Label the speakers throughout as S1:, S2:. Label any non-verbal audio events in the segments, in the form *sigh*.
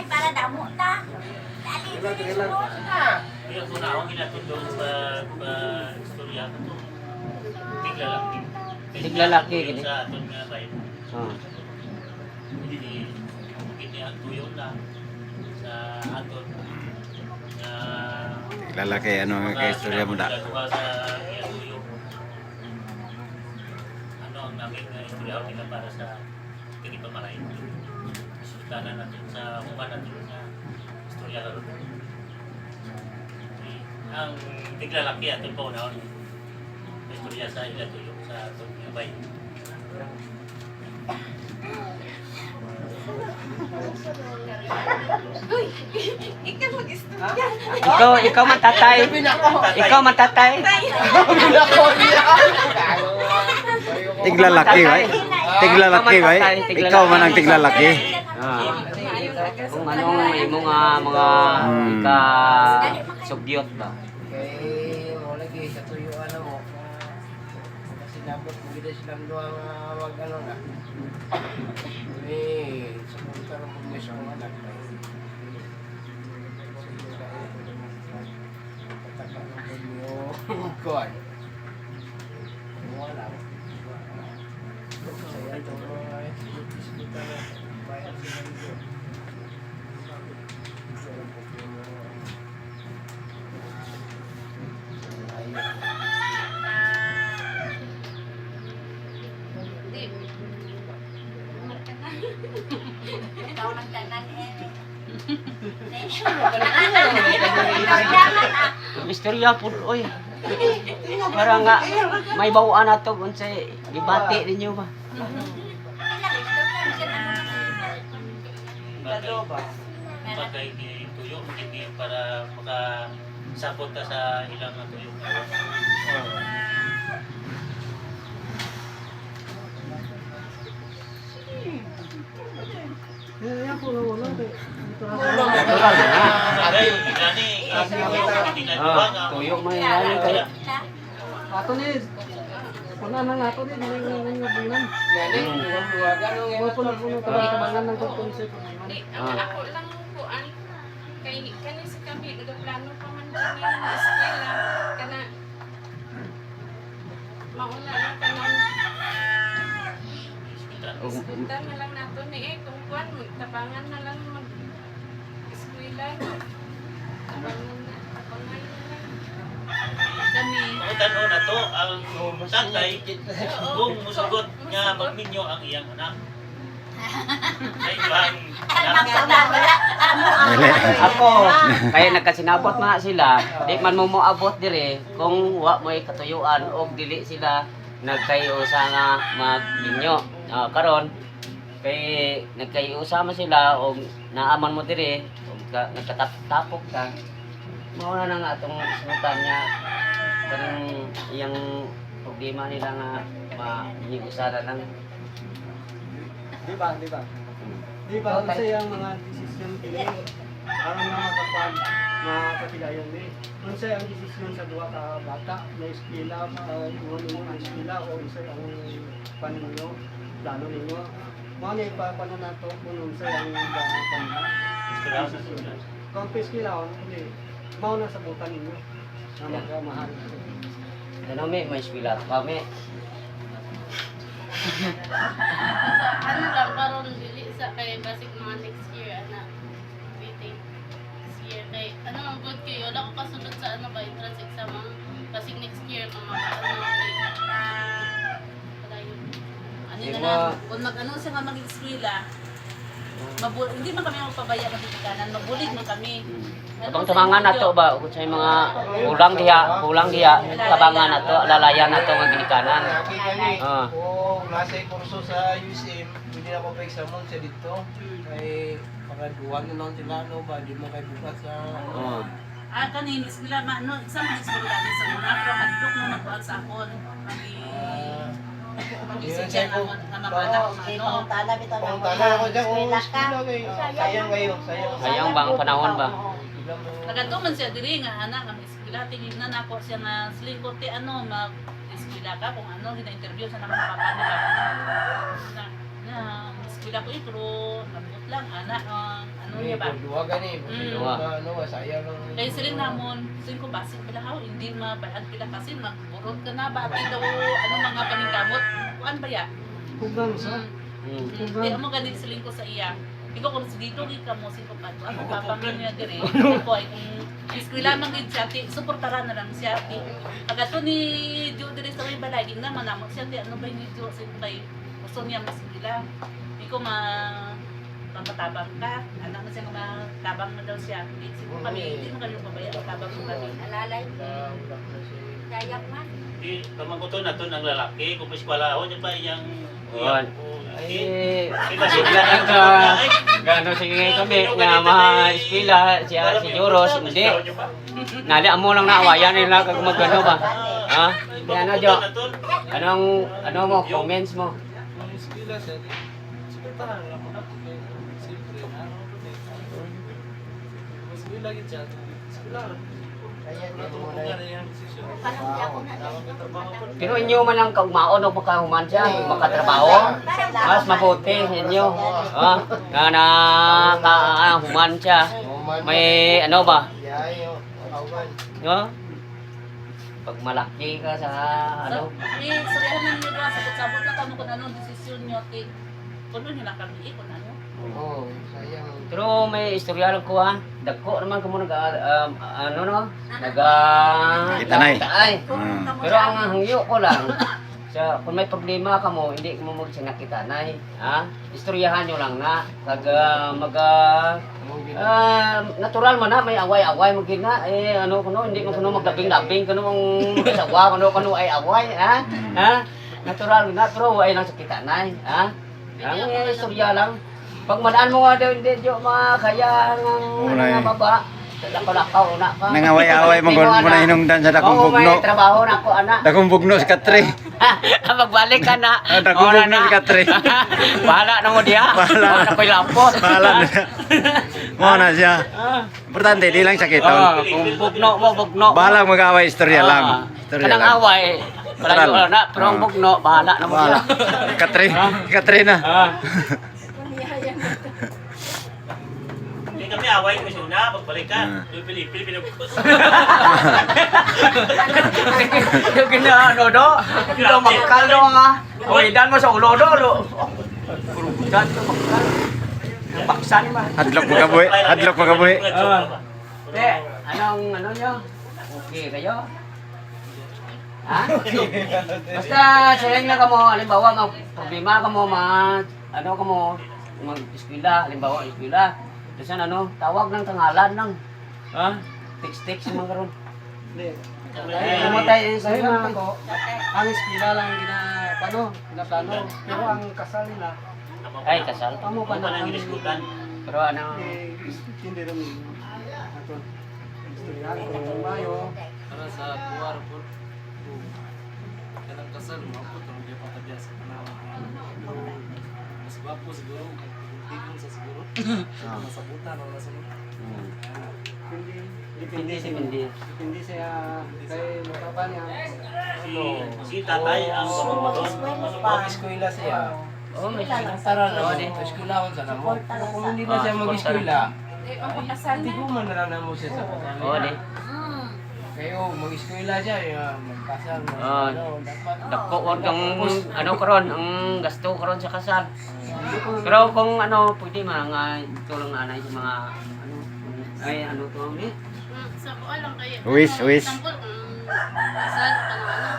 S1: ay para damo ta. Dali dili sunod.
S2: Kaya kung ako ginatod doon sa sa istorya ko to. Tiglalaki.
S3: Tiglalaki, gini.
S2: Sa aton nga bay.
S3: Oh.
S2: Hindi kini ang tuyo na sa aton na
S4: Lalaki, ano ang istorya mo da?
S2: Ano ang namin na istorya ko para sa pinipamaray. Sultanan natin sa mukha natin sa istorya lalo. Ang tiglalaki aton pa unahon. Istorya sa ila tuyo sa aton nga bay.
S1: Ikaw mag-istorya.
S3: Ikaw, ikaw man tatay. Ikaw man tatay.
S4: Tiglalaki, ba? Tiglalaki, ba? Ikaw man ang tiglalaki.
S3: Ah. Kung imong ah, mga
S4: Hmm.
S3: ika sugyot ba?
S5: Kay mo lagi sa tuyuan na mo. Kasi dapat mo gida silang duha nga wag ano na. Eh, sa punta ng mga sa mga anak. Kuan. Wala. Saya to ay diskuta na bayan sa mga
S1: Ikaw man tanan eh.
S3: Istorya pud oy. Para nga may bawaan nato unsay gibati ninyo ba?
S2: Bagay, bagay ni tuyo, hindi para makasapot ka sa ilang nga tuyo. Bagay, gani, hindi nga diba nga.
S3: Ah, tuyo man yan kay
S6: Ato ni, kuna na nga ato ni, nang nang nang bulan.
S5: Gani, duha ganong
S6: Mga
S5: imo
S6: puno puno tayo kabangan ng konsep.
S7: Di,
S3: Ah.
S7: ako lang kuan kay kani sa kami plano pa man ng eskwela kana mauna lang kanang punta na lang nato ni eh kung kuan tabangan na lang mag eskwela tabangan na tabangan na lang
S2: tanong na to, ang tatay, kung musugot nga magminyo ang iyang anak. Ay, bang.
S3: Ako, kaya nagkasinabot na sila, di man mo moabot dire kung wa mo katuyuan og dili sila nagkayo sa nga maglinyo. Ah, karon kay nagkayo sama sila og naaman mo dire ka, nagkatapok ka. Mao na nga atong isutan niya kanang iyang problema nila nga ma-usara lang.
S6: Di ba, di ba? Di ba, kasi ang mga desisyon kini, aron nga makakuan, makapilayan ni. Unsa ang desisyon sa duha ka bata, na eskwela, uh, ingon mo ang eskwela o unsa ang paninyo, plano ninyo. Mao ni pa paano nato kung unsa ang
S2: Eskwela sa
S6: desisyon. Kung pa eskwela, hindi. Mao na sa butan ninyo. Na magkamahal.
S3: Ano mi, may eskwela pa mi.
S7: ano lang karon dili sa kay basic mga next year ana. Waiting next year. Kay ano ang good kayo wala ko kasunod sa ano ba entrance exam ang basic next year maka ano kay padayon
S8: Ano na
S3: mga-
S8: lang, kung mag-ano siya nga mag-eskwela, mabul hindi man kami magpabaya ng titikanan, mabulig man kami.
S3: Abang tabangan nato ba ug sa mga kulang diha, kulang diha, tabangan nato, lalayan nato nga ginikanan.
S5: Laki gani.
S3: Ah.
S5: Nasa kurso sa USM, na ako pa examon sa dito. Kay pagaduan na lang sila no ba di mo kay bukas sa
S3: Oh.
S8: Ah, kanin, eskwela, ma, ano, isang mga eskwela natin sa mga pro, hadlok mo nagkuhan sa akon. Mag-isip siya nga mo- nga mabanak kung ano.
S5: Pangtala ako dyan, eskwela kayo. Sayang kayo, sayang.
S3: Sayang bang panahon ba?
S8: Nagatuman siya diri nga anak ang eskwela tingnan ako siya na slingkot ti ano mag eskwela ka kung ano gina-interview sa naman papano ba. Na, na, eskwela ko eh, pero nabot lang, anak, ah, ano niya ba?
S5: dua gani,
S8: Mm.
S5: dua ano, sayang lang.
S8: Kaya sila namon, sila ko basin pila ha, hindi mabayad pila kasi magburot ka na, bakit daw, ano mga paningkamot, kuan ba ya?
S6: Kugang sa.
S8: Mm.
S3: Mm.
S8: Hindi mo ganit siling ko sa iya. Ikaw kung dito, di ka mo si ko pato. Ako papangin niya dire. Ako ay kung eskwela man gid siya, ti, suportaran na lang siya. Ti. Pagkato ni Jo dire sa may balay, na manamot siya, ti, ano ba ni Jo sa kay gusto niya masigila. Di ko ma mapatabang ka. Anak na siya nga matabang na daw siya. Hindi siguro kami, hindi mo kami pabayaan, tabang mo kami.
S1: Alalay.
S5: Ah, wala na siya.
S1: Kayak man.
S2: Di, kamanguto na to ng lalaki, kung eskwela ako, di ba yung...
S3: Yun.
S2: Eh,
S3: Ay,
S2: sila
S3: bigla lang ka. Gano sige kami nga mga eskwela siya si Joros hindi. Nali amo lang naawayan nila kag magano ba. Ha? Kaya ano Jo? Anong ano mo comments mo?
S5: Siya, di. Suportahan lang mo na. Siyempre, ano, eskwela gid siya.
S3: Pero inyo man ang kaugmaon o makahuman siya, makatrabaho. Mas mabuti inyo. Ha? Na na kahuman siya. May ano ba? No? Pag malaki ka sa ano,
S8: Eh, sabihan na niyo sa sabot na kamo kung anong desisyon niyo. Ti. Kung ano nila kami, kung ano.
S5: Oo, sayang.
S3: Pero may istorya lang ko ha. Dagko naman kamo nag um, ano no? Nag uh,
S4: Itanay.
S3: Pero ang hangyo ko lang sa kung may problema ka mo, hindi mo mo sinakitanay, ha? Istoryahan nyo lang na kag ah, mag ah, ah, natural man na may away-away mo gid na eh ano kuno hindi mo kuno maglabing-labing kuno ang sawa kuno kuno ay away ha ha natural na pero ay lang sakitanay ha ang istorya lang pag madaan mo nga daw hindi jo makaya ng
S4: Unay.
S3: mga baba lakaw-lakaw na ka
S4: Nangaway-away mo mo na hinungdan sa dakong
S3: Oo,
S4: bugno.
S3: may trabaho na ako, anak.
S4: Dakong bugno si Katre. *laughs*
S3: Magbalik ka na.
S4: Ah,
S3: Oo
S4: bugno
S3: na.
S4: si Katre. *laughs*
S3: Bahala na mo diha.
S4: Bahala.
S3: Bahala na ko'y lampot.
S4: Bahala na siya. *laughs* Mo na siya.
S3: Ah.
S4: Importante di lang sakit.
S3: Ah, kung bugno mo, bugno. mo.
S4: Bahala mag-away istorya lang.
S3: Ah,
S4: Istorya
S3: Kanang
S4: lang.
S3: away. Palayo
S4: Taral.
S3: na. Pero ang
S4: Ah.
S3: bugno, bahala na mo
S4: Bahala.
S3: diha.
S4: Katre, Katre na.
S3: Ah.
S2: Kami away ko siya una, pagbalik ka.
S4: Ah.
S2: Yung Pilipin, pinagpus.
S3: Yung ginaano do. Ito makal do nga. Uy, dan mo sa ulo do. lo. Dan ko makal. Yung baksan ba?
S4: Hadlok mo kabuhi. Hadlok mo kabuhi.
S3: Eh, anong ano nyo? Okay kayo? Ha? Basta sayang na kamo, halimbawa mag problema kamo ma ano kamo mag-eskwela, halimbawa eskwela. Kasi ano, tawag ng tangalan lang. Ha? Text-text mo karon.
S6: Hindi.
S3: Ay, namatay eh,
S6: sabi mga ko, ang eskwela lang gina, paano, ginaplano. Pero ang kasal nila,
S3: Ay, kasal.
S6: amo pa
S2: Ano pa
S6: na
S2: nang
S6: ang
S2: iniskutan?
S3: Pero ano,
S6: hindi rin ato. Istorya ko mayo.
S5: Para sa buwar po. Kanang kasal, mapot ang di patadya sa panahon. Mas gwapo siguro, sa siguro. Masabutan o nasunod.
S3: hmm.
S6: Hindi,
S3: Depende si Mindy.
S6: Depende siya kay mukha niya.
S2: Si, si tatay ang pamamaton.
S5: Mag-eskwela siya.
S3: Oh, may
S5: Tara na, eskwela ko sa namo. Kung hindi na siya mag-eskwela,
S8: Eh, ang pakasal
S5: hindi ko man na mo siya sa kasal.
S3: Oh, di.
S5: Kayo, mag-eskwela siya, eh, magkasal.
S3: Ah.
S5: ano, dapat.
S3: Dako wag kang ano karon, ang gasto karon sa kasal. Pero kung ano, pwede man nga tulong nanay sa mga ano ay ano to ni.
S7: Sa ko alam kaya.
S4: Uwis,
S7: ano,
S4: uwis.
S7: Example, kung kasal, parang ano.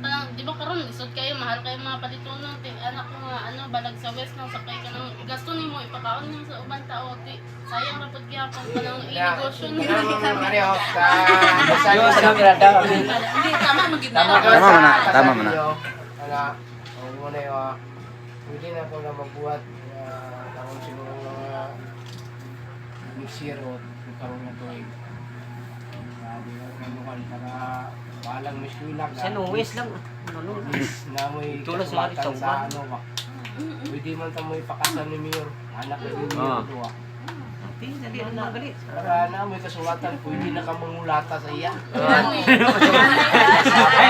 S7: Parang, di ba karon isod kayo, mahal kayo mga palitunon, ti, anak ko nga, ano, balag sa west, nang sakay ka ng, gasto ni mo, ipakaon mo sa ubang tao, ti, sayang rapod gyapon ka ng negosyo
S5: Ano,
S7: na.
S5: ano, sa.
S3: Yo sa mirada.
S8: Hindi, tama, magiging
S5: Tama ka
S4: Tama
S5: sa
S4: mo na, tama mo na.
S5: Wala, muna yung, ah, pwede na po na magbuhat uh, taon siguro mga next year o karoon na tuwing. Uh, di ba, kanukan para balang miskuila ka.
S3: Sa nuwis lang. Ano no?
S5: na may kasumatan sa ano ba. Pwede man ta mo ipakasan ni Mayor. Anak ni Mayor
S3: Ah.
S5: tuwa.
S3: Di, dali ang magali.
S5: Para na, may kasulatan, pwede na ka mangulata sa iya.
S3: Ay,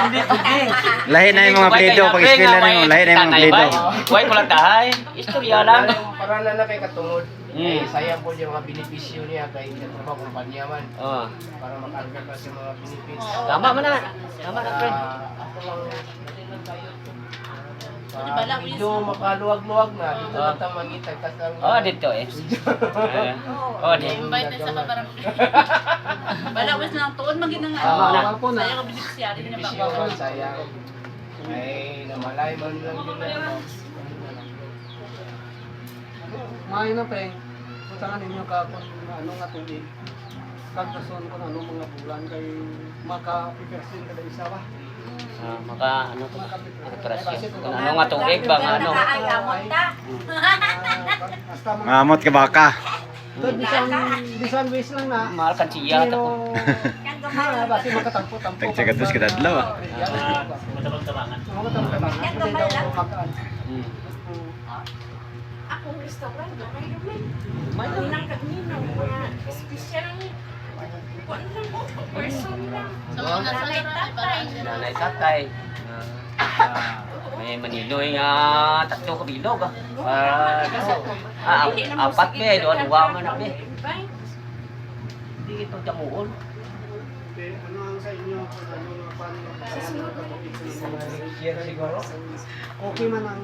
S3: hindi, hindi.
S4: Lahi na yung mga plido pag eskwela na mo, lahi na yung mga plido.
S3: Huwag ko lang tahay. Istorya lang.
S5: Para na na kay katungod.
S3: Hmm.
S5: Eh, sayang po yung mga benepisyo niya kay trabaho kumpanya man.
S3: Oh,
S5: Para makarga ka sa mga benefits.
S3: tama man na. Tama na, friend.
S5: Ah, ako lang
S8: Di ba lang,
S5: medyo makaluwag-luwag na. Dito
S3: Ah.
S5: na tayo mangitag. Ang
S3: Oh, dito eh. Eh, *laughs* Oh, di.
S7: invite na sa kabarang. Bala, *laughs* wis na tuon magin nga.
S3: Tama na.
S7: Saya ka beneficiary niya ba?
S5: benepisyo man sayang. Ay, namalay man lang yun na.
S6: Mayo na pre, puntahan ninyo ka kung ano nga tubig. Kagdason kung ano mga bulan kay maka-pipersin ka na isa ba?
S3: Ah, maka ano to? Kung ano nga tubig ba nga ano?
S1: Ta.
S6: Basta mga
S4: Mamot ka baka.
S6: Ito, bisan, bisan ways lang na.
S3: Mahal kan siya
S6: Pero,
S3: to.
S6: ah, basi makatampo-tampo.
S4: Tagtsagadus ka dadlaw, ah.
S2: Ah, matabang-tabangan.
S6: Makatampo-tampo. Hindi daw makaan.
S3: Hmm.
S1: Ako gusto ko, nakay naman. Manang kanino, mga special ang kuwan lang ko, person lang.
S7: Sa mga
S1: Nanay
S7: nasa
S1: tatay.
S3: Nanay tatay. Ah, may maniloy nga tatlo ka bilog ah. Ah, ah, ap- apat be, doon duwa man na be. Hindi ito jamuon.
S6: Okay, ano ang sa inyo sa sa inyo?
S5: Year siguro.
S6: Okay man ang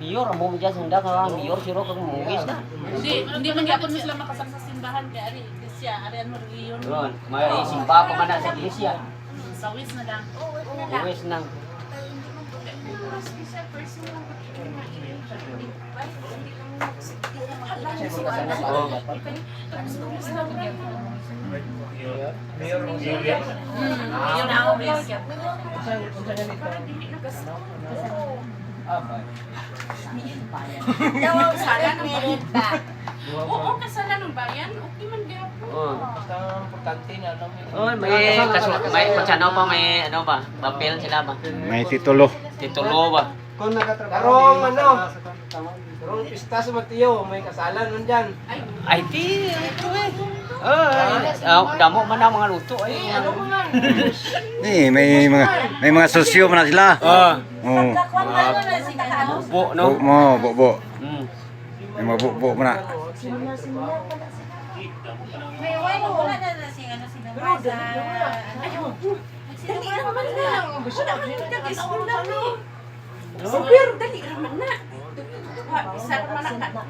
S3: Miyor, amo mo dyan sunda ka, miyor siro kang mugis na.
S7: Hindi, hindi man gyapon mo sila makasal sa simbahan kay ari siya, ari ano reliyon.
S3: Doon, may simba ko man na sa iglesia.
S7: Sa wis na lang.
S3: Uwis nang.
S1: Special person lang.
S5: Mayor
S7: Yun ang
S5: na nito? Ah, ba.
S1: Daw?
S7: Oo, kasalan ng bayan. Okay man gyapon.
S3: Oh.
S5: Basta importante na alam mo.
S3: Oh, may kaso, may kutsano pa, may ano ba, papel sila ba?
S4: May titulo.
S3: Titulo ba?
S6: kung nagatrabaho
S5: Karong ano? Karong pista sa Mateo, may kasalan man dyan.
S3: Ay, di, ito eh. Ay, ah, damo man na mga luto ay.
S5: Ano ko nga?
S4: Eh, may mga may mga sosyo man na sila.
S3: Ah,
S4: Oh.
S1: Na
S3: bo, no?
S4: mo, bubo.
S3: Hmm.
S4: May mga bubo mo na.
S1: May wala wala na na si ano si Mama sa ano. Dali naman na. Gusto na kami nag-school na ni. Super dali naman na. Ha, isa naman na ka.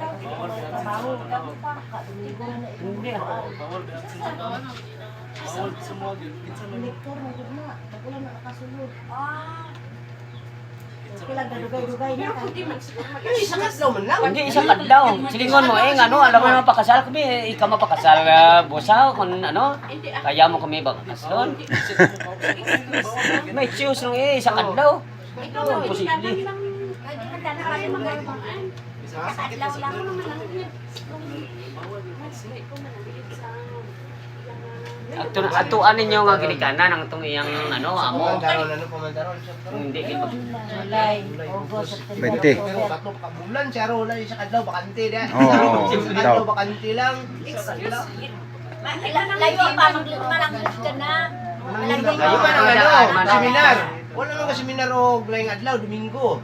S1: Trabaho daw pa.
S3: Hindi ah.
S1: Ah.
S5: Pero kung di man siguro mag-isa katlaw man lang.
S3: Hindi isang kadlaw. Silingon mo eh, ano, alam mo na pakasal kami, eh, ikaw mapakasal uh, busa kung ano, kaya mo kami ba kaslon? May choose nung eh, isang kadlaw.
S1: Ikaw
S3: Oh, posible.
S1: Ay, di man dana kami magkaibigan. Kadlaw lang naman lang yun.
S3: Ato atuan ninyo nga ginikanan ang itong iyang ano, amo. Hindi kay mag
S4: Bente.
S5: Pero tatlo ka bulan siya ro wala siya kadlaw bakante dia.
S4: Oo,
S5: Sa kadlaw bakante lang.
S1: Layo pa, maglagay ka na.
S5: Kayo man ang ano, seminar. Wala ka seminar og laing adlaw Domingo.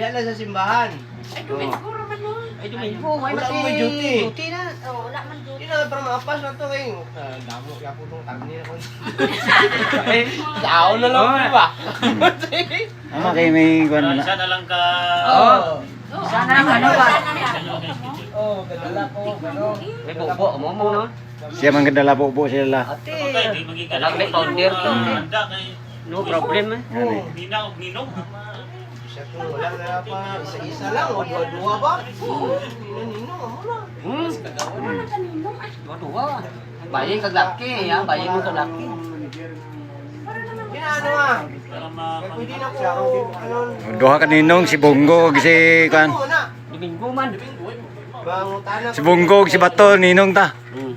S5: Diya lang sa simbahan.
S1: Ay, dumin siguro man nun.
S3: ay dumigo, may
S5: Wala
S3: mati.
S5: mo duty.
S3: Duty na.
S1: Oh, wala man doon.
S5: Di na para maapas na to kay ah, damo ya po tong karne na ko. *laughs*
S3: Eh,
S5: Tao na lang di ba?
S4: Ano kay may
S2: Ah,
S4: na.
S2: Isa na lang ka...
S3: Oo. Sana ang ano ba?
S5: Oh, gadala ko.
S3: May bubo mo mo no.
S4: Siya man gandala bubo sila.
S3: Ate,
S2: Okay, di magiging
S3: Talagang may founder to. No problem eh.
S4: Gani.
S2: Nina o
S5: To wala na pa isa-isa lang o dua-dua ba? Nino-nino mo na.
S3: Hmm. Dua-dua. Bayi kag laki, ha? Bayi mo kag laki.
S5: Inaano ah. Pwede na ko ano.
S4: Duha ka ninong si Bongo ug si kuan.
S5: Ano na?
S3: Domingo man.
S4: Si Bongo si Bato ninong ta.
S3: Hmm.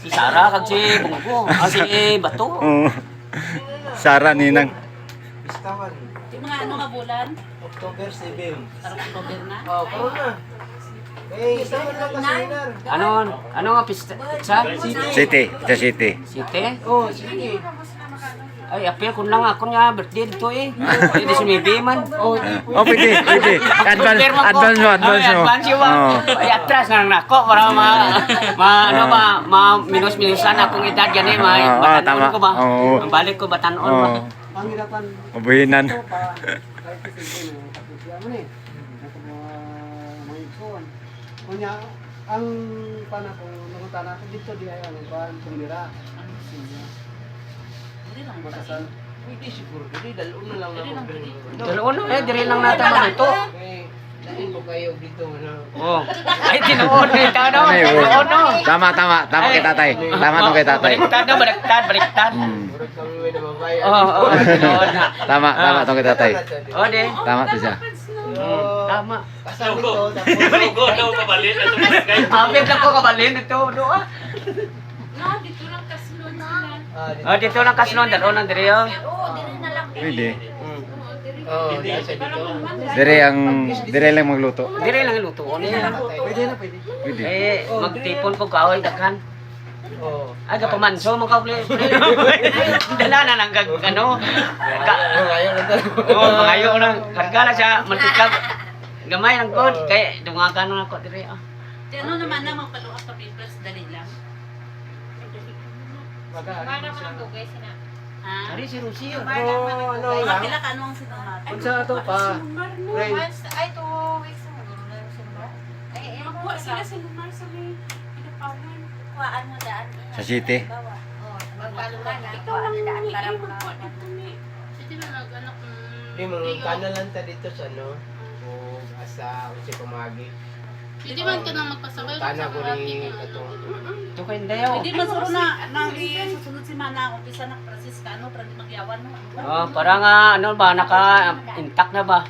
S3: Si Sara kag si Bungko. Ah, si Bato.
S4: Oo. Sara ninang.
S5: Pistawan.
S8: mga ano nga bulan?
S6: October 7.
S8: Karong October na.
S5: Oh, karon na. Eh, isa man lang ka seminar.
S3: Ano, ano nga pista? Sa?
S4: City, sa city.
S3: City?
S5: Oh, sige.
S3: Ay, apil ko lang ako nga birthday dito eh. Pwede sumibi man.
S5: Oh,
S4: Oh, pwede, pwede. Advance, advance mo, advance mo.
S3: advance mo.
S4: Oh.
S3: Ay, atras na lang nako para ma, ma ano ba, ma minus-minusan akong edad yan eh. Ma, batanon
S4: tama.
S3: ko ba? Ang balik ko batanon ba?
S4: Oh,
S6: Ang hirapan
S4: mabuhinan.
S6: ito pa kahit kasi mo kapitya mo ni. Ako mga mga igsoon. Kunya ang pana ko nangutan ako dito di ay ang pan tumira.
S8: Hindi lang ba?
S6: Makasal.
S5: Pwede siguro. Hindi, dalo na lang naman.
S8: pwede.
S3: Dalawa eh, diri lang natin ba ito?
S5: Eh, dahil kayo dito. Ano.
S3: Oh. Ay, tinuod na ito, no?
S4: Ay.
S3: Tinuod, no?
S4: Tama, tama. Tama kay tatay. Tama to kay tatay.
S3: Baliktad na, baliktad, baliktad.
S5: Nababayan.
S3: Oo, oo, *laughs* na.
S4: Tama, tama to kay tatay.
S3: Oh, di.
S4: Tama to siya.
S3: Hmm, Tama.
S5: Tapos, *laughs*
S2: Lugo daw kabalin.
S3: Habit lang ko kabalin ito, doa.
S1: No, dito lang kasunod sila.
S5: ah, dito.
S3: Oh, dito lang kasunod, dalo nang diri.
S1: Oo, dili na lang.
S4: Pwede.
S5: Oh, nasa dito.
S4: Dire ang dire lang magluto.
S3: Diri lang iluto. Ano yan?
S6: Pwede na pwede.
S4: Pwede.
S3: Eh, magtipon ko kahoy, daghan.
S5: Oh.
S3: Ay, kapamanso mo ka, ple. *laughs* Dala na lang, gag, ano. Ka,
S5: Oh, na
S3: oh, mangayo lang. Karga na siya, mantikab. Gamay lang god, kay dungagan na ako diri, ah.
S8: Di ano naman na magpaluak sa papers, dali lang.
S6: Baga,
S1: Mana mo ang dugay.
S8: Ha?
S3: Ari si Rusi, oh.
S5: Oh, ano
S8: Mga
S5: lang.
S8: pila ka ano ang sinunod?
S6: Unsa ato pa? Ray.
S1: Once, ay, two weeks mo. Ay, ay,
S9: Magkuha sila sa lumar sa may pinapawan.
S1: Kuhaan mo daan.
S4: Sa city.
S1: Oo, magpaluhan na.
S9: Ikaw lang
S1: na daan
S9: ni
S1: para
S9: magkuha dito ni.
S7: Hindi na nag-anak ng...
S5: Di mo, kana lang ta dito sa ano. O asa, o si pamagi.
S7: Hindi man ka na magpasabay
S5: Tana ko
S7: ating
S5: katong.
S3: Ito kay Dayo.
S8: Hindi masuro na, nang susunod si Mana, umpisa na Franciscano, para di magyawan mo.
S3: Oh, para nga ano ba naka intact na ba?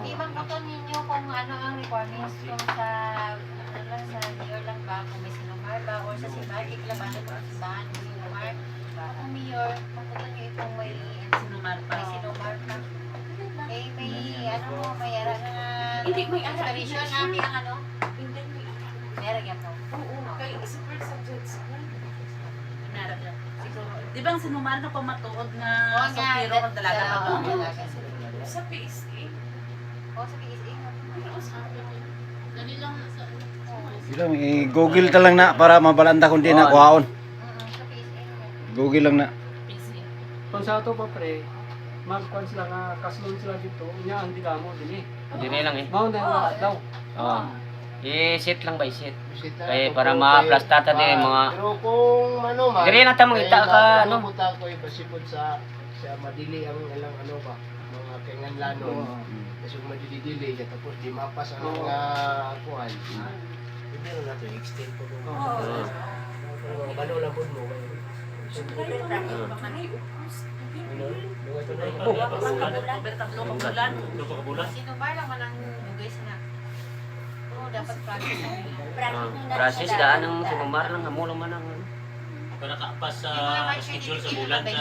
S1: Di ba buto ninyo kung ano ang requirements kung sa ano lang sa mayor lang ba kung may sinumar ba or sa simbahan iklaban kung sa simbahan may sinumar kung mayor kung buto niyo itong may
S8: Sinumar pa.
S1: may sinumar pa eh may ano mo may ara na
S9: Hindi, may ara.
S1: installation namin ang ano
S9: Hindi, may
S1: meron yan po
S9: Oo, kay super subjects.
S8: Pinarap yan. Siguro. Di ba ang sinumar na pamatuod na
S1: Oo nga,
S8: sopiro kang dalaga
S1: sa-
S8: pa ba?
S1: oo.
S9: Sa PSA.
S1: o sa PSA
S7: Dali lang sa...
S4: Sila i-google ta lang na para mabalanta kung di na kuhaon.
S1: Sa
S4: Google lang na.
S6: Kung sa ato pa pre, magkuhan sila nga kaslon sila dito, unya ang digamo din eh.
S3: Diri lang eh.
S6: Mao na daw.
S3: Oh. I-sit lang ba i-sit?
S5: Bisita ako
S3: para ma-plastata din
S5: Ah,
S3: mga
S5: Pero kung ano man.
S3: Diri na ta mangita
S5: kaya
S3: ka, ano?
S5: Pumunta ko basipod sa sa madili ang ilang ano ba, mga kinganlano. Kasi kung madili-dili, siya, tapos di mapas ang
S6: Oo.
S5: mga kuhan. Hindi na nato, extend ko doon.
S3: Oo.
S5: Pero mga balo lang po mo. Ano? Luwa ito na
S8: ka
S2: ka bulan.
S1: sinumar lang man ang dugay sina oo dapat practice ang
S3: Ah, Francis daan ng sinumar lang hamulo man ang
S2: Para nakapas sa schedule sa bulan sa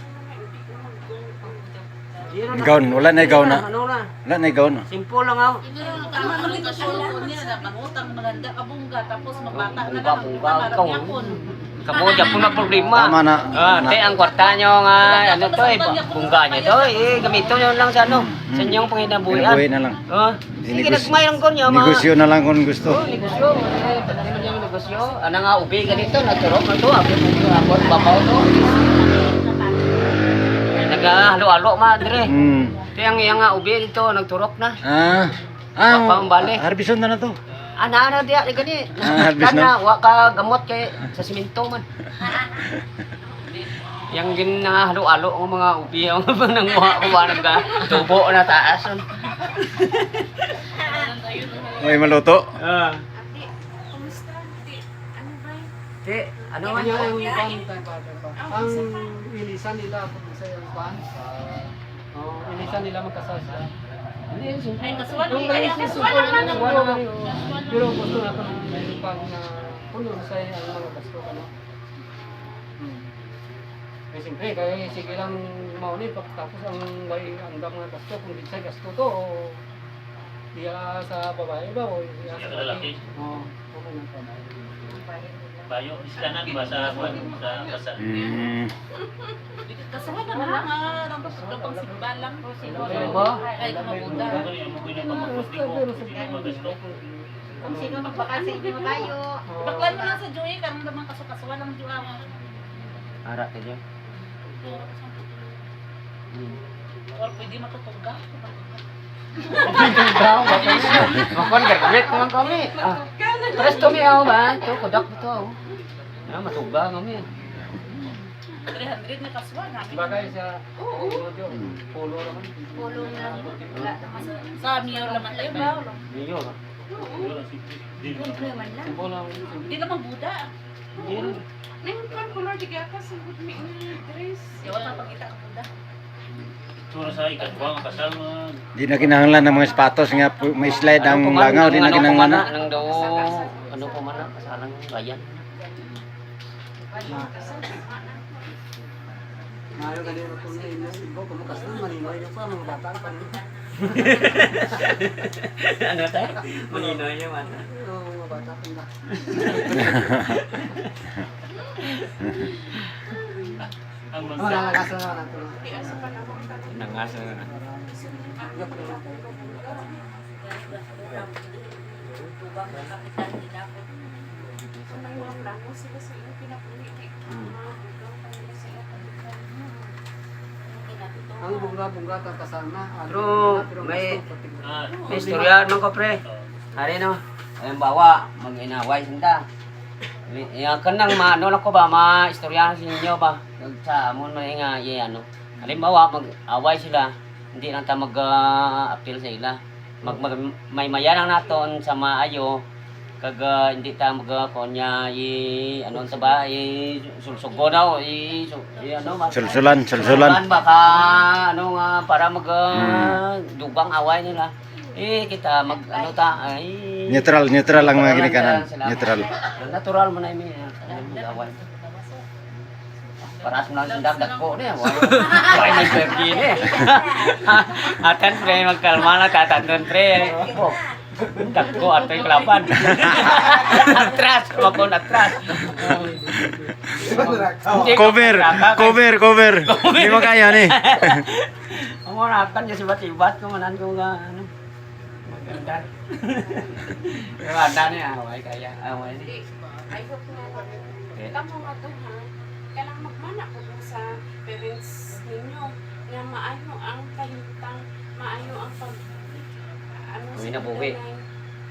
S9: lang naman. Hindi ko mag-go.
S4: Gown, wala na gown na.
S3: Na?
S4: Wala na gown na.
S3: Simple lang
S7: lang
S8: Tama
S7: nakakalimutan
S8: naman
S7: ka
S8: ito
S7: siya.
S8: po niya na mangutang maganda kabungga tapos mabata na lang.
S3: bungga,
S8: Marang
S3: Kamo di po na problema.
S4: Tama na.
S3: Ah, te ang kwarta nyo nga ano to eh, bungga nyo to eh, gamito nyo lang sa ano, sa inyong panginabuhian.
S4: Pinabuhay na lang.
S3: Ah, sige
S4: Negosyo-
S3: nagmay lang ko nyo.
S4: Negosyo na lang kung gusto.
S3: Oh, negosyo. Eh, yung negosyo. Ano nga ubi ganito, nagturok na to. Ako ako babaw to. Nagahalo-halo ma dire.
S4: Hmm.
S3: Te ang iya nga ubi dito nagturok na.
S4: Ah. Ah,
S3: Pambali.
S4: harbison na na to.
S3: Ana ana dia di gani. *laughs*
S4: Ah,
S3: Kana wa ka gamot kay sa simento man. *laughs* Yang gin na halo-halo ng mga ubi *laughs* ang nang wa wa nagka tubo na taas.
S4: May maluto.
S3: Ah.
S9: Ate, kumusta? Ate, ano ba?
S3: Te, ano man
S6: ang pa tayo pa. Ang ilisan nila kung sa yung kuhan sa Oh, ilisan nila magkasal sila.
S8: Ay, kasuwan
S6: Yung
S8: ni ay kasuwan naman ang
S6: Wala na yun. Pero gusto na ko ng meron pang na puno sa ang mga gasto ka no. Eh, siyempre, kaya sige lang mauni pagkatapos ang may andam nga gasto, kung di sa gasto to, o diya sa babae ba, o diya sa
S2: ka lalaki.
S6: Oo, okay na po.
S2: Bayo, iskanan ba sa kwan, sa kasal?
S4: Mm.
S8: Kasawa na lang kapang.
S6: Ba?
S2: Ano yung mga ganyan pamagpusti ko, hindi mo magasto.
S1: Kung sino magbakasi, hindi makayo.
S8: Baklan mo lang sa Joey, karang naman kasukasuwa lang Joey.
S3: Ara ka dyan.
S8: Or pwede matutugga.
S3: Makon ka gamit naman kami. Ah. Tres to mi ako ba? Ito, kudak mo to. Ah, matuba kami.
S8: 300 na kaswa namin.
S6: Bagay sa audio, polo naman.
S1: Pulo na. Wala naman.
S8: Sa Mio naman tayo ba?
S3: Niyo.
S1: Lang.
S6: Polo
S8: Hindi naman Buda.
S9: Nang kan color di ka kasi good me dress.
S8: Di wala pagkita ka Buda.
S2: Sura sa ikatwa ang kasal mo.
S4: Di na kinahanglan ng mga sapatos nga pu- may slide ang langaw, di na kinahanglan na.
S3: Nang daw, ano po man, kasalang bayan.
S6: Mayo ka din ito na ino, ibo, kumukas na, maninoy na pa, mga bata pa rin.
S3: ano tayo? Maninoy niya man.
S6: Oo, mga bata pa na.
S2: Ang
S6: Mga
S2: magsa.
S6: nalagas na naman ito.
S9: Di asa pa na ka.
S3: Nangas na.
S9: Iyong
S6: Ang bunga-bunga kakasana.
S3: Pero, may-
S2: Ah,
S3: May istorya nung ko pre. Hari no. Halimbawa, mag-inaway sinta. Ya kanang maano lang ko ba ma istorya sa inyo ba? Sa amon man nga iya ano. Halimbawa, mag-away sila. Hindi lang ta mag-appeal sa ila. Mag, mag may mayanang naton sa maayo kag ah, hindi ta mag konya i ano sa ba i sulsugo daw i, su- i ano ba
S4: Sulsulan, sulsulan.
S3: baka ano nga para mag ah, dugang away nila. Eh kita mag ano ta ay
S4: Neutral, neutral ang mga ginikanan. Neutral.
S3: Natural mo na ini mag away. Paras mo lang sindak dako niya. Why may pergi ni? Atan pre magkalma na tataton pre. Dako ato yung kalaban. atras, wako na atras. Hindi ko
S4: Cover, cover, cover. Di mo kaya ni.
S3: Ang *laughs* mga nakan niya si Batibat ko manan ko nga ano. Maganda. Pero ada niya, away kaya. Away ni.
S9: I hope nga na
S3: Okay.
S9: Tamo nga to ha. Parents ninyo nga maayo ang kahintang, maayo ang pag ano
S3: Uwi na buwi.
S9: pagdanay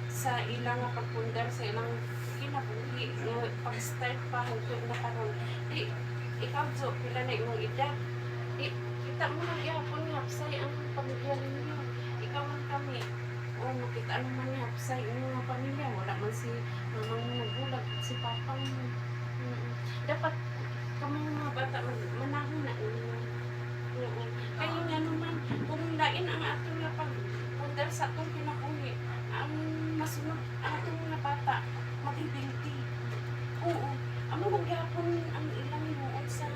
S9: sa ilang nga pagpundar sa ilang kinabuhi nga pag-start pa hangtod na karon. Di ikaw jo pila na imong edad. Di kita mo lang gihapon nga hapsay ang pamilya ninyo. Ikaw man kami. O makita naman nga hapsay inyong mga pamilya. Wala man si mamang nagulag, si papang Mm. dapat kami mga bata man- manahon na ninyo. Oo. Kaya nga naman, kung lain ang atong nga pag pundar sa atong kinabuhi, ang masunod ang atong mga bata, magibinti. Oo. Amo magyapon ang ilang hinuon sa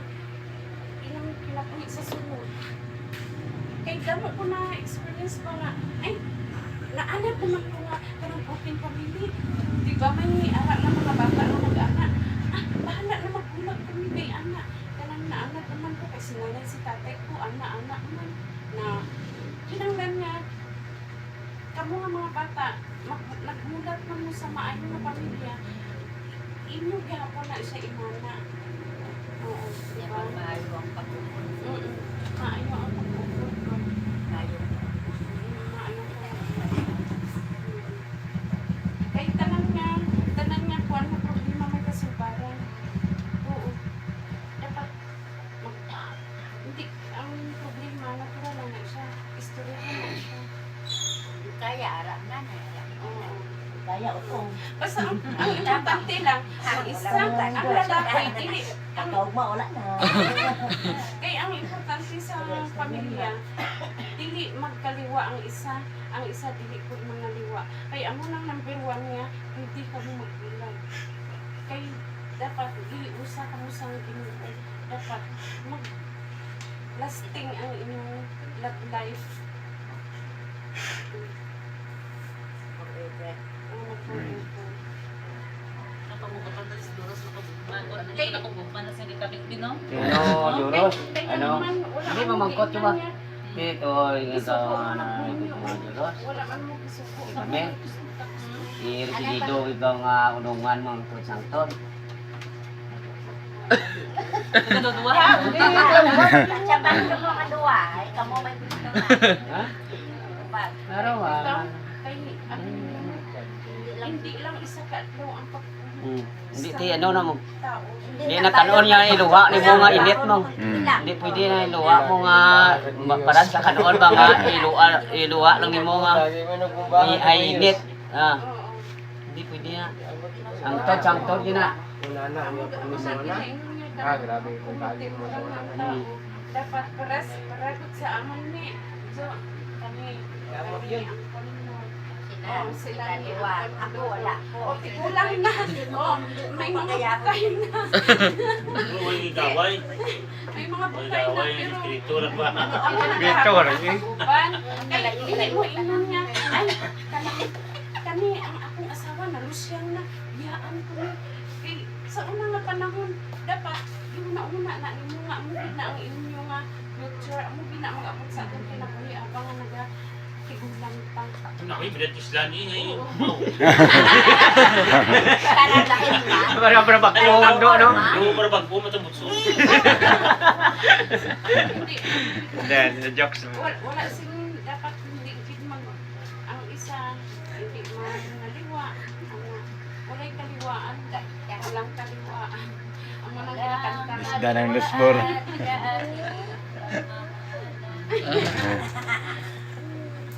S9: ilang kinabuhi sa sunod. Kay damo ko na experience pa nga, ay, naanak naman ko nga kanang broken family. Di ba may ara na mga bata na mag-anak. Ah, bahala na magbulag kami kay anak. Kanang naanak naman sinanay si tatay ko, anak-anak man. Na, kinanglan nga, kamo nga mga bata, mag, nagmulat man mo sa maayo nga pamilya, inyo gihapon na siya imana. Oo, di ba?
S1: Maayo ang pag-ubod.
S9: Mm-mm. Maayo ang pag-ubod ko.
S1: Maayo.
S9: Maayo ko. Kay tanan nga, tanan nga kuan nga problema may kasubaran. Oo. Dapat mag hindi ang problema natural lang na siya. Istorya lang na siya.
S1: Kaya ara na na.
S9: Oo.
S1: Kaya utong.
S9: Basta ang, ang importante lang, ang isa, ang lalaki, dili, ang
S1: Ikaw ma wala na. *laughs*
S9: Kaya ang importante sa pamilya, dili magkaliwa ang isa, ang isa dili po mga liwa. Kaya amo nang number one nga, hindi ka mo magbilang. Kay dapat dili usa ka mo sa Ginoo. dapat mag lasting ang inyong love life. Ano po yun po.
S8: Nakabukatan na siguro sa nakabukman. Kaya nakabukman na sa likabing binom.
S3: Ano, Duros?
S9: Kaya
S3: Ano?
S9: naman, wala
S3: Hindi
S9: man
S3: mamangkot
S9: mo
S3: yung ba? Ito, yung ito, ano, mga Duros.
S9: Wala man mo gisuko.
S3: Kami. I-residido ikaw nga unungan mo ang kutsangton.
S8: Nagdudua.
S3: Ha? Araw ah.
S9: Ano, hindi lang isa ka ang pag
S3: Hmm. Hindi ti ano na mo. Hindi na kanon niya iluwa ni mo nga init mo.
S4: Mm.
S3: Hindi pwede na iluwa mo nga ma- para sa kanon ba nga iluwa iluwa lang ni mo nga ay init. Ah, hindi pwede na. Ang tod sang tod yun na.
S5: Una na,
S9: Ang niya
S5: Ah, grabe. Kung kali mo
S9: ang. Dapat paras, paragot sa aman ni. So, kami, kami ang. Oh, sila ni Ako wala. O, tigulang na. Oh, may mga bukay na.
S2: Huwag igaway.
S9: May mga bukay na, pero
S2: Espiritu lang ba?
S9: Ako
S4: wala eh.
S9: Ban, kay dili mo inon niya. Ay, kani kani ang akong asawa na Lucian na. Biyaan ko. Kay sa una nga panahon dapat yung nauna na nimo nga mo na ang inyo nga future mo gid na mag-abot sa aton kinabuhi abang nga naga tigulang pa.
S2: Nakoy, bilat islan eh. ngayon.
S3: Para para bakong do no.
S2: Yung para pag pumatang butso.
S9: Hindi.
S4: Then, jokes.
S9: Wala, wala sing dapat hindi gid mag ang isa hindi maliwa ang walay kaliwaan walang kaliwaan ang mga kinakanta
S4: Isda ng lusbor. *laughs*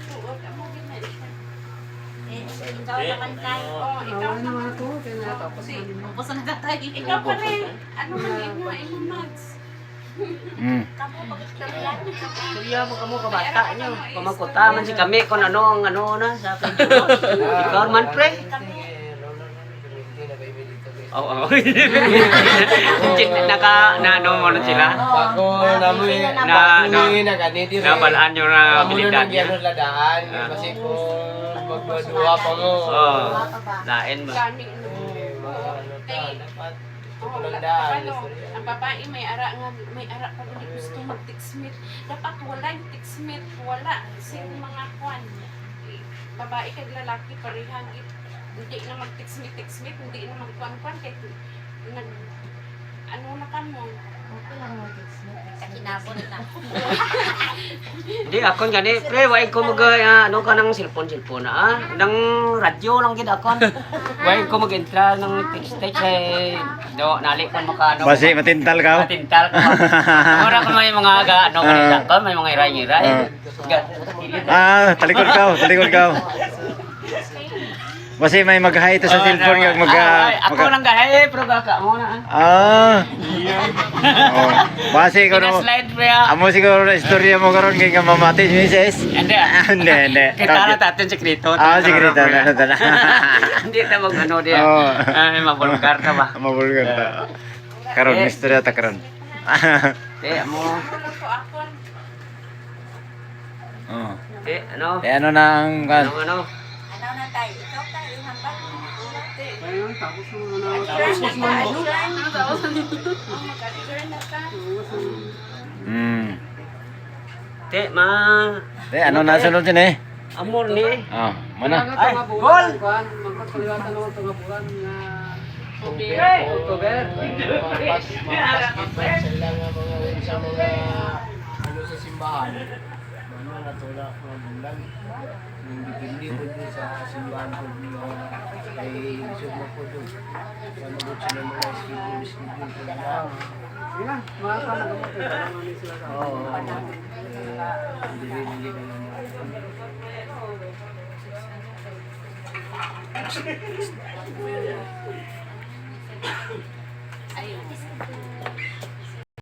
S9: Tuod, amo gid na isa.
S2: Ikaw naman tayo.
S9: Oh, ikaw naman ako.
S8: Tapos na tatay.
S9: Ikaw pa rin. Ano man inyo, inyo mags.
S4: Mm.
S3: Kuya mo kamo kabata nyo. Pamangkuta man si kami kung ano ang ano na sa akin. Ikaw man pre.
S5: Na.
S3: Oo. Oh, *laughs* Naka na ano mo na sila.
S5: Bago namin
S3: Na no.
S5: na ganito
S3: Na balaan nyo na
S5: Amo
S3: abilidad
S5: na
S3: niya.
S5: nagyano ladaan
S3: Ah.
S5: kasi kung magmadua pa mo.
S3: Oo. Lain
S5: Eh, mga ano
S9: ano, ang babae may ara nga may ara pa dili gusto mag tiksmit. Dapat wala yung tiksmit, wala sing mga kwan. Babae kag lalaki parehan. Hindi na mag tiksmit tiksmit, hindi na magkwan kwan kay nag ano na kan mo.
S3: Hindi ako gani pre wai ko mag ah, ano ka ng cellphone cellphone ah. Nang radyo lang gid ako. Wai ko mag-entra ng text text ay do nali ko maka ano.
S4: Basi, matintal ka.
S3: Matintal ko. Ora ko may mga ga ano kanila ko may mga iray-iray.
S4: Ah, talikod ka, talikod ka. Basi may mag-hi ito sa cellphone nga mag
S3: Ay, ako
S4: mag
S3: lang gahe pero baka mo na.
S4: Ah.
S3: ah.
S4: Oh. Basi ko no.
S3: slide pre ah.
S4: Amo siguro na istorya mo karon kay nga mamati si Mrs.
S3: Hindi.
S4: Ah, *laughs* Hindi, hindi. *laughs*
S3: Kita na tatin sekreto.
S4: Ah, sekreto na na.
S3: Hindi na mag ano dia.
S4: Oo.
S3: Ay, mabulgar ka ba? *laughs*
S4: Mabulgar ta. Karon
S3: Eh.
S4: istorya ta karon.
S3: Eh, mo.
S9: Ano?
S4: Oh.
S3: Eh, ano?
S4: Eh ano na ang kan?
S3: Ano, ano?
S9: Oh, mag-adjourn na ka.
S4: Hmm.
S3: Te, ma.
S4: Eh ano na sunod din eh?
S3: Amor ni.
S4: Ah, mana?
S3: Ay, bol!
S5: October. Mapas, mapas, mapas sila nga mga sa mga ano sa simbahan. Ano na tula mga bulan. Dipindi po dun sa simbahan po mga kay isog mo po dun. Panabot sila mga schedule, schedule po nila. Oo. Hindi rin hindi na naman.
S9: Ayun.